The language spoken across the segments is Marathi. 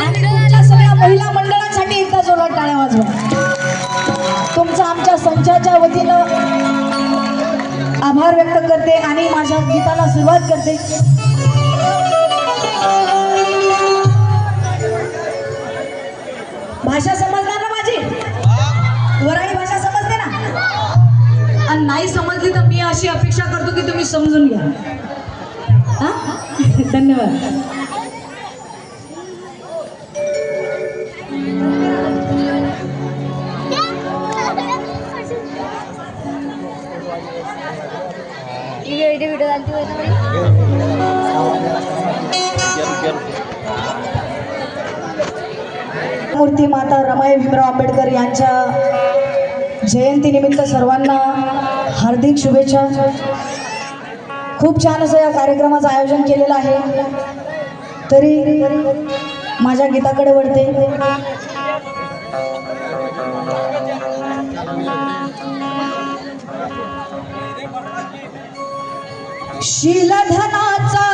आणि तुमच्या सगळ्या महिला मंडळांसाठी एकदा जोरात टाळ्या वाजवा. तुमचा आमच्या संचाच्या वतीनं आभार व्यक्त करते आणि माझ्या गीताला सुरुवात करते. भाषा समजणार ना माझी? वराडी भाषा समजते ना? आणि नाही समजली तर मी अशी अपेक्षा करतो की तुम्ही समजून घ्या. हा? धन्यवाद व्हिडिओ व्हिडिओ चालते मूर्ती माता रमाई भीमराव आंबेडकर यांच्या जयंतीनिमित्त सर्वांना हार्दिक शुभेच्छा. खूप छान असं या कार्यक्रमाचं आयोजन केलेलं आहे. तरी माझ्या गीताकडे वळते. शिलधनाचा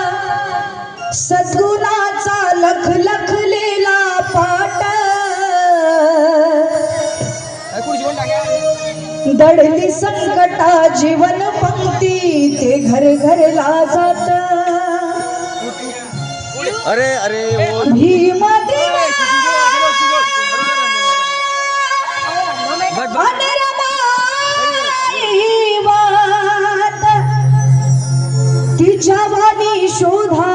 सद्गुणाचा लख लखलेला पाट दडली संकटा जीवन पंक्ती ते घर घरला जात अरे अरे वो भीम वाणी शोधा.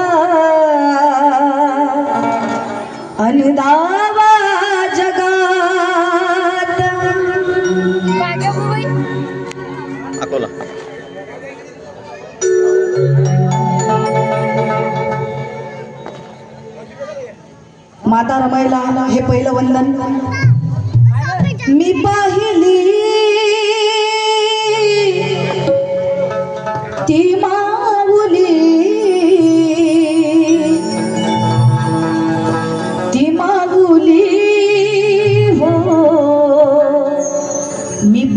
अनुदावा जगात. अकोला माता रमाईला हे पहिलं वंदन. मी पाहिली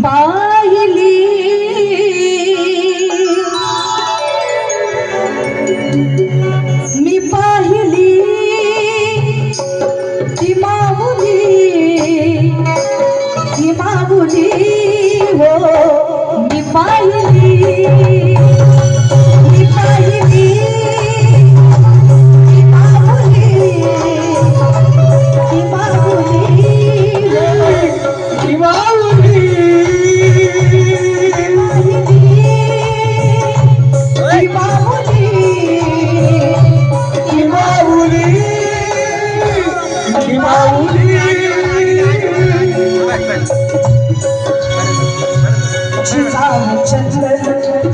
पाहिली मी पाहिली ती माऊली ती माऊली.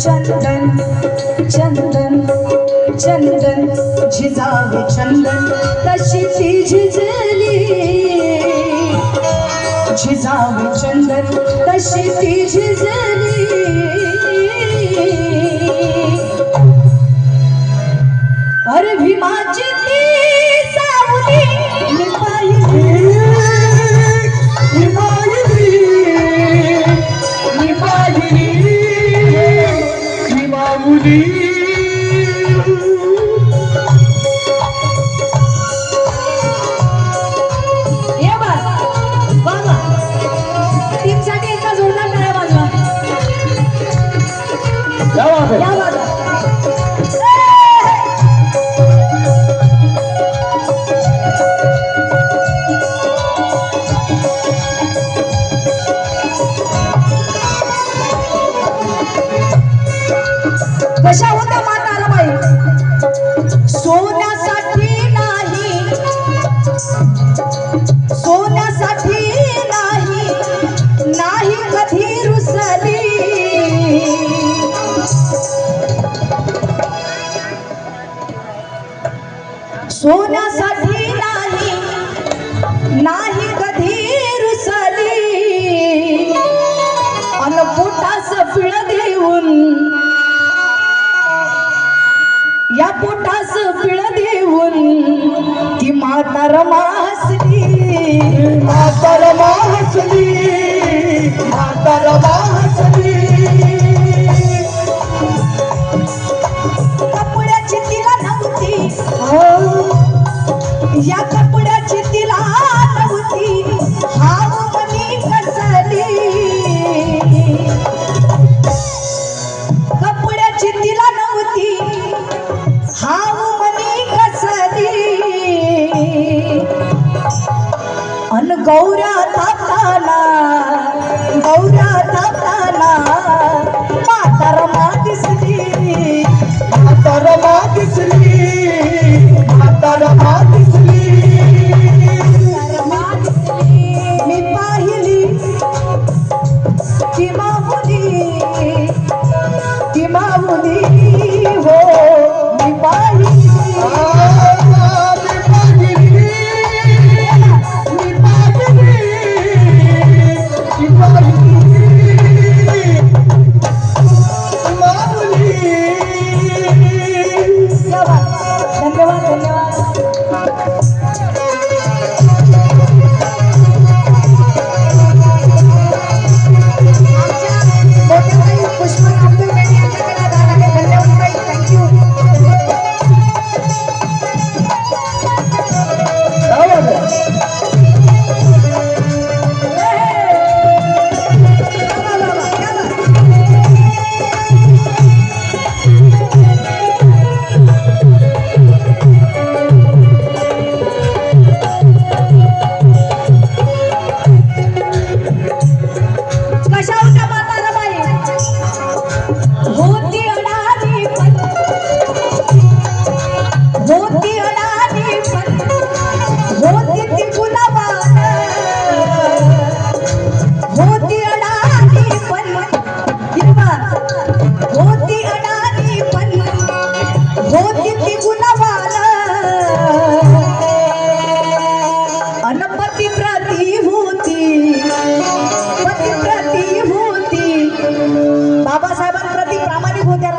चंदन चंदन चंदन झिजावे चंदन तशी ती झिजली. झिजावे चंदन तशी ती झिजली. ती माता रमासली माता गौऱ्या थापताना गौऱ्या थापताना धन्यवाद मोठेताई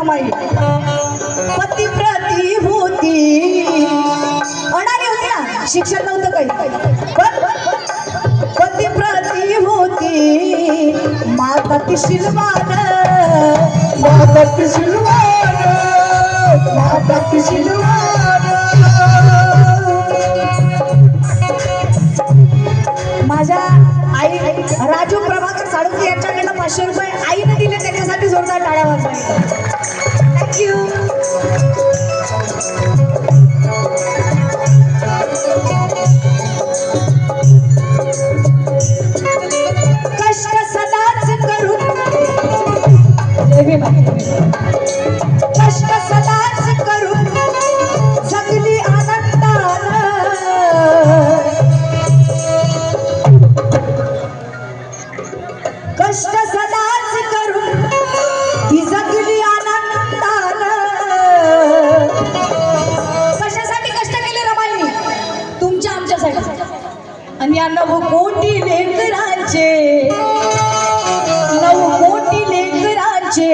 माई पती प्रती होती. अडाणी होती ना? शिक्षण नव्हतं काही. पण प्रती होती. माता ती शिलवान माझ्या आई राजू प्रभाकर साळुंके यांच्याकडनं पाचशे रुपये आईने दिले त्याच्यासाठी जोरदार टाळ्या वाजवायच्या. you. या नऊ कोटी लेकरांचे. नऊ कोटी लेकरांचे.